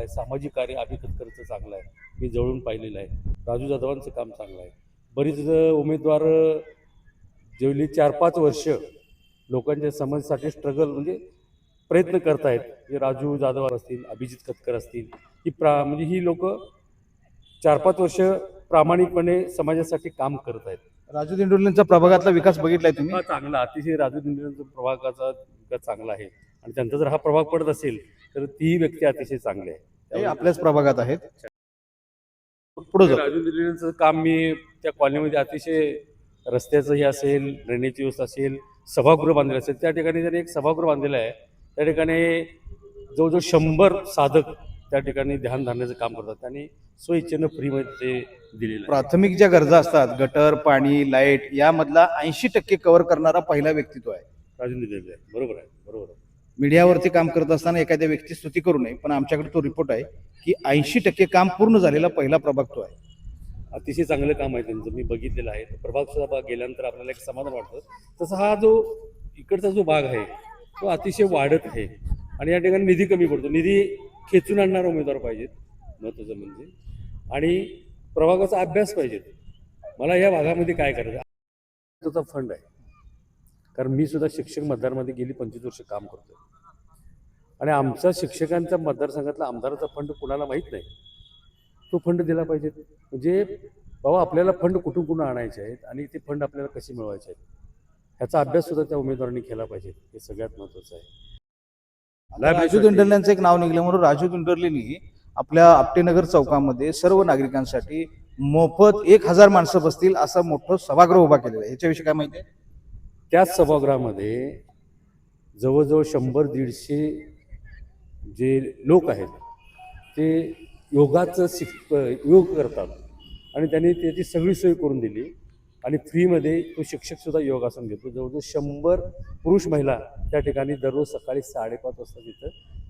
आहे सामाजिक कार्य अभि खतकरचं चांगलं आहे मी जवळून पाहिलेलं आहे. राजू जाधवांचं काम चांगलं आहे. बरीच उमेदवार गेली चार पाच वर्ष लोकांच्या समस्येसाठी स्ट्रगल म्हणजे प्रयत्न करतायत जे राजू जाधव असतील अभिजित खतकर असतील ही प्रा म्हणजे ही लोक चार पाच वर्ष प्रामाणिकपणे समाजासाठी काम करत आहेत राजू दिंडोरींचा प्रभागातला विकास बघितलाय तुम्ही? हा चांगला. अतिशय राजू दिंडीचा प्रभागाचा विकास चांगला आहे. आणि त्यांचा जर हा प्रभाग पडत असेल तर ती व्यक्ती अतिशय चांगली आहे ते आपल्याच प्रभागात आहेत. पुढे जाऊ. राजू काम मी त्या कॉलनीमध्ये अतिशय रस्त्याचं हे असेल ड्रेनेजची व्यवस्था असेल सभागृह बांधलेलं असेल त्या ठिकाणी जर एक सभागृह बांधलेलं आहे त्या ठिकाणी जवळजवळ शंभर साधक त्या ठिकाणी ध्यान धारण्याचं काम करतात. आणि स्वइच्छेनं फ्रीमध्ये ते दिलेलं प्राथमिक ज्या गरजा असतात गटर पाणी लाइट यामधला ऐंशी टक्के कव्हर करणारा पहिला व्यक्तित्व आहे. राजू दिंडे बरोबर आहे बरोबर आहे. मीडियावरती काम करत असताना एखाद्या व्यक्ती स्तुती करू नये पण आमच्याकडे तो रिपोर्ट आहे की ऐंशी टक्के काम पूर्ण झालेला पहिला प्रभाग तो आहे. अतिशय चांगलं काम आहे त्यांचं मी बघितलेलं आहे. प्रभाग सुद्धा भाग गेल्यानंतर आपल्याला एक समाधान वाटतं. तसं हा जो इकडचा जो भाग आहे तो अतिशय वाढत आहे. आणि या ठिकाणी निधी कमी पडतो. निधी खेचून आणणारा उमेदवार पाहिजेत महत्त्वाचं म्हणजे. आणि प्रभागाचा अभ्यास पाहिजे मला या भागामध्ये काय करायचं त्याचा फंड आहे. कारण मी सुद्धा शिक्षक मतदारमध्ये गेली पंचवीस वर्ष काम करतो आणि आमचा शिक्षकांच्या मतदारसंघातला आमदाराचा फंड कुणाला माहीत नाही? तो फंड दिला पाहिजे. म्हणजे बाबा आपल्याला फंड कुठून कुठून आणायचे आहेत आणि ते फंड आपल्याला कसे मिळवायचे आहेत? ह्याचा अभ्यास सुद्धा त्या उमेदवारांनी केला पाहिजे. हे सगळ्यात महत्त्वाचं आहे. राजू दिंडोरल्यांचं एक नाव निघलं म्हणून राजू दिंडोरलेनी आपल्या आपटेनगर चौकामध्ये सर्व नागरिकांसाठी मोफत एक हजार माणसं बसतील असं मोठं सभागृह उभा केलेलं आहे. याच्याविषयी काय माहिती आहे? त्याच सभागृहामध्ये जवळजवळ शंभर दीडशे जे लोक आहेत ते योगाचं शिक योग करतात. आणि त्यांनी त्याची सगळी सोय करून दिली. आणि फ्रीमध्ये तो शिक्षकसुद्धा योगासन घेतो. जवळजवळ शंभर पुरुष महिला त्या ठिकाणी दररोज सकाळी साडेपाच वाजता तिथं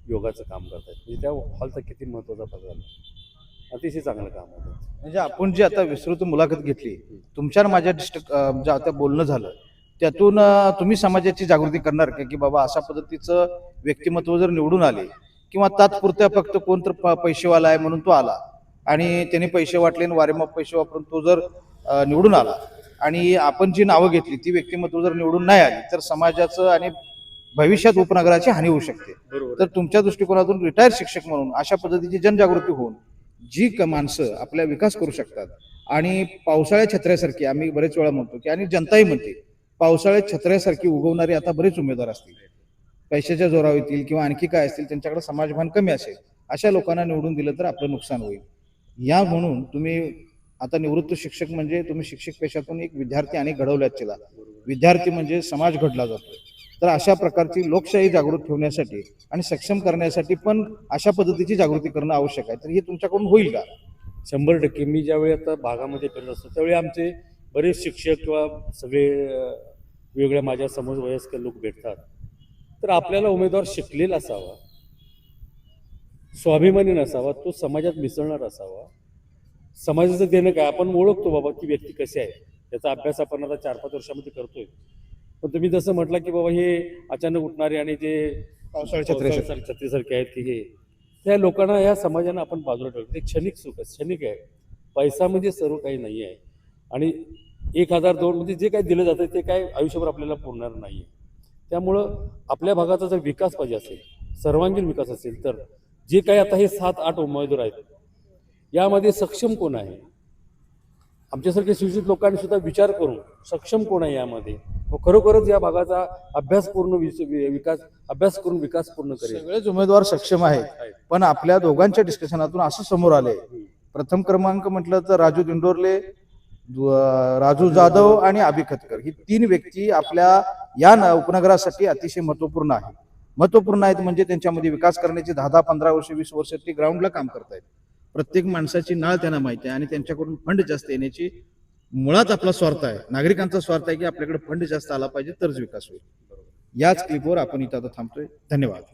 योगाचं काम करतात. म्हणजे त्या हॉलचा किती महत्त्वाचा भाग झाला. अतिशय चांगलं काम होतं. म्हणजे आपण जी आता विस्तृत मुलाखत घेतली तुमच्या माझ्या डिस्ट्रिक्ट म्हणजे आता बोलणं झालं त्यातून तुम्ही समाजाची जागृती करणार का? की बाबा अशा पद्धतीचं व्यक्तिमत्व जर निवडून आले किंवा तात्पुरत्या फक्त कोण तर पैसेवाला आहे म्हणून तो आला आणि त्याने पैसे वाटले आणि वारेमाप पैसे वापरून तो जर निवडून आला आणि आपण जी नावं घेतली ती व्यक्तिमत्व जर निवडून नाही आली तर समाजाचं आणि भविष्यात उपनगराची हानी होऊ शकते. बरोबर. तर तुमच्या दृष्टिकोनातून रिटायर शिक्षक म्हणून अशा पद्धतीची जनजागृती होऊन जी क माणसं आपल्या विकास करू शकतात आणि पावसाळ्या छत्र्यासारखी आम्ही बरेच वेळा म्हणतो की आणि जनताही म्हणते पावसाळ्यात छत्र्यासारखी उगवणारे आता बरेच उमेदवार असतील. पैशाच्या जोरावर येतील किंवा आणखी काय असतील त्यांच्याकडे समाजभान कमी असेल अशा लोकांना निवडून दिलं तर आपलं नुकसान होईल. या म्हणून तुम्ही आता निवृत्त शिक्षक म्हणजे तुम्ही शिक्षक पेशातून एक विद्यार्थी आणि घडवल्यात तिला. विद्यार्थी म्हणजे समाज घडला जातो तर अशा प्रकारची लोकशाही जागृत ठेवण्यासाठी आणि सक्षम करण्यासाठी पण अशा पद्धतीची जागृती करणं आवश्यक आहे. तर हे तुमच्याकडून होईल का? शंभर टक्के. मी ज्यावेळी आता भागामध्ये फिरत असतो त्यावेळी आमचे बरेच शिक्षक किंवा सगळे वेगळ्या माझ्यासमोर वयस्कर लोक भेटतात. तर आपल्याला उमेदवार शिकलेला असावा. स्वाभिमानी नसावा तो समाजात मिसळणार असावा. समाजाचं देणं काय आपण ओळखतो बाबा की व्यक्ती कशी आहे. त्याचा अभ्यास आपण आता चार पाच वर्षामध्ये करतोय. पण तुम्ही जसं म्हटलं की बाबा हे अचानक उठणारे आणि जे छत्रीसारखे आहेत की हे त्या लोकांना या समाजानं आपण बाजूला ठेवलं. ते क्षणिक सुख आहे क्षणिक आहे. पैसा म्हणजे सर्व काही नाही आहे आणि एक हजार दोन म्हणजे जे काही दिलं जातं ते काय आयुष्यभर आपल्याला पुरणार नाही आहे त्यामुळं आपल्या भागाचा जर विकास पाहिजे असेल सर्वांगीण विकास असेल तर जे काही आता हे सात आठ उमेदवार आहेत यामध्ये सक्षम कोण आहे? आमच्यासारखे सुशिक्षित लोकांनी सुद्धा विचार करून सक्षम कोण आहे यामध्ये? व खरोखरच या भागाचा अभ्यास पूर्ण विस- विकास अभ्यास करून विकास पूर्ण करेल. सगळेच उमेदवार सक्षम आहेत. पण आपल्या दोघांच्या डिस्कशनातून असं समोर आलंय. प्रथम क्रमांक म्हटलं तर राजू दिंडोरले राजू जाधव आणि अभि खतकर. ही तीन व्यक्ती आपल्या या उपनगरासाठी अतिशय महत्त्वपूर्ण आहे महत्त्वपूर्ण आहेत म्हणजे त्यांच्यामध्ये विकास करण्याची दहा दहा पंधरा वर्ष वीस वर्ष ते ग्राउंडला काम करतायत. प्रत्येक माणसाची नाळ त्यांना माहिती आहे आणि त्यांच्याकडून फंड जास्त येण्याची मुळात आपला स्वार्थ आहे. नागरिकांचा स्वार्थ आहे की आपल्याकडे फंड जास्त आला पाहिजे तरच विकास होईल. याच क्लिपवर आपण इथं आता थांबतोय. धन्यवाद.